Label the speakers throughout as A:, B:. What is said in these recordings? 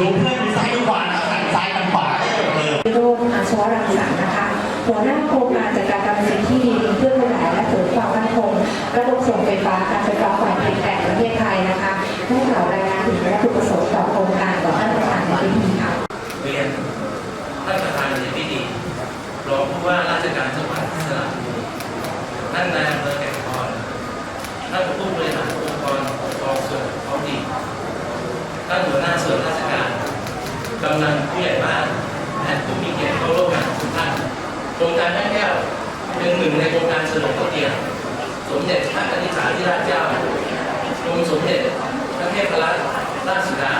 A: ดูเพื่อนซ้ายดูขวานะหันซ้ายหันขวาให้จบเลย
B: โรจน์อาชวรังสรรค์นะคะ หัวหน้าโครงการจัดการการเกษตรที่ดินเพื่อขยายและเสริมความมั่นคงระบบส่งไฟฟ้าการไฟฟ้าฝ่ายผลิตแห่งประเทศไทยนะคะได้กล่าวรายงานถึงวัตถุประสงค์ต่อโครงการต่อท่านประธานในพิธีค่ะ
C: เรียนท่านประธานในพิธีรองผู้ว่าราชการจังหวัดสระบุรีท่านนายอำเภอแก่งคอยท่านผู้บริหารองค์กรปกครองส่วนท้องถิ่น ท่านหัวหน้าส่วนราชการกำนันผู้ใหญ่บ้านและผู้มีเกียรติเข้าร่วมงานทุกท่านโครงการแม่แก้วเป็นหนึ่งในโครงการเฉลิมพระเกียรติสมเด็จพระนิธิาราชเจ้ากรมสมเด็จพระเทพรัตนราชสุดา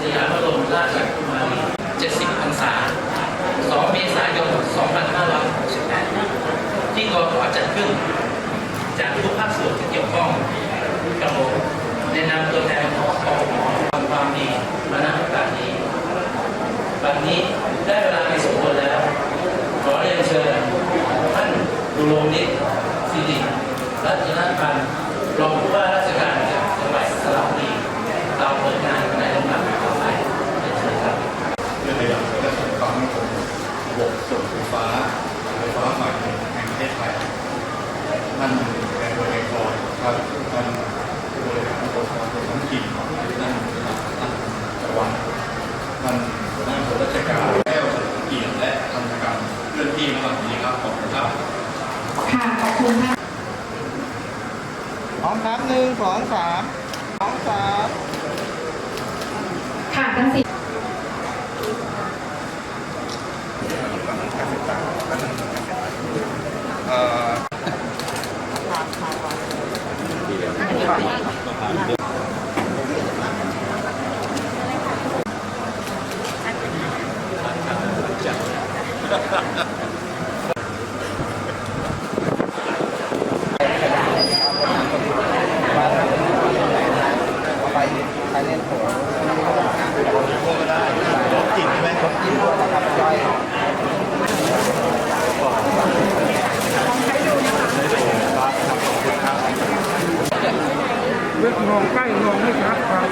C: สยามบรมราชกุมารี 70พรรษา 2 เมษายน 2568 ที่กรขอจัดขึ้น จากทุกภาคส่วนที่เกี่ยวข้องกับผมในนามตัวแทนของกรทำความดีมาณโอกาสนี้บัดนี้ได้เวลาในสมควรแล้ว ขอเรียนเชิญท่านดุโลนิตสิริรัตนพันธ์รองผู้ว่าราชการจังหวัดสระบุรีกล่าวเปิดงานในลำดับต่อไปเรียนเชิญครับ
D: เรื่องในหลักและส่งความมั่นคงระบบส่งไฟฟ้าไฟฟ้าฝ่ายผลิตแห่งประเทศไทยท่านในบริเวณคอยครับท่านผู้บริหารองค์กรส่วนท้องถิ่นท่านท่านจังหวัดท่านหัวหน้าส่วนราชการแก้วเฉลิมเกียรติและทำการเคลื่อนที่ระหว่างนี้ครับขอบคุณครับ
B: ค่ะขอบคุณค่ะ
E: พร้อมครับหนึ่งสองสามสองสาม
B: ค่ะทั้งสี่
E: ไปเล่นโถจิตไหมครับจิตนะครับย่อย
F: เลือกมองใกล้มองไม่ชัดครับ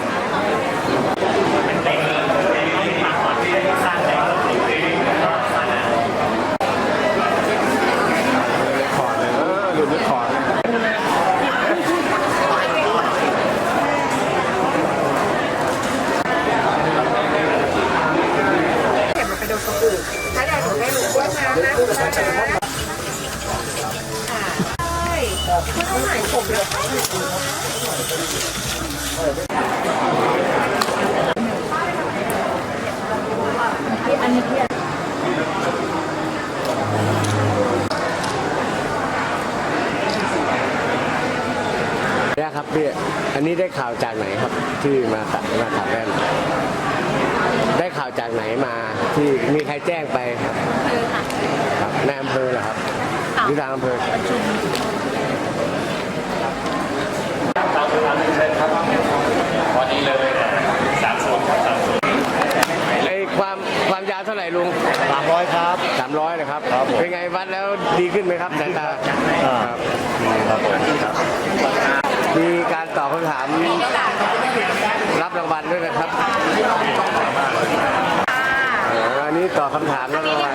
E: ขอดเลยเออหลุดไม่ขอดเลย
G: เนี่ยครับพี่อันนี้ได้ข่าวจากไหนครับที่มาตัดมาขับแว่นได้ข่าวจากไหนมาที่มีใครแจ้งไปครับครับในอำเภอเหรอครับที่ทางอำเภอ ไอ้ความความยาวเท่าไหร่ลุง
E: สามร้อยครับ
G: สามร้อยนะครับ
E: ครับผม
G: เป็นไงวัดแล้วดีขึ้นไหมครับสายตาครับ
E: ครับผมครับ
G: มีการตอบคำถามรับรางวัลด้วยนะครับเอออันนี้ตอบคำถามรับรางวัล